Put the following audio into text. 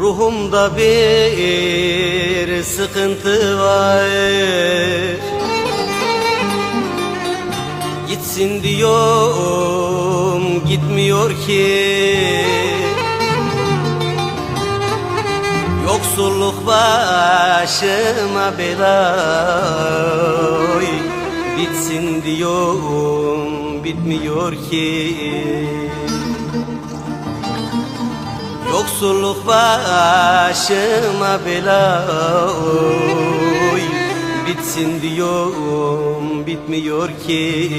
Ruhumda bir sıkıntı var. Gitsin diyorum gitmiyor ki. Yoksulluk başıma bela. Bitsin diyorum bitmiyor ki Yoksulluk başıma bela oy. Bitsin diyorum bitmiyor ki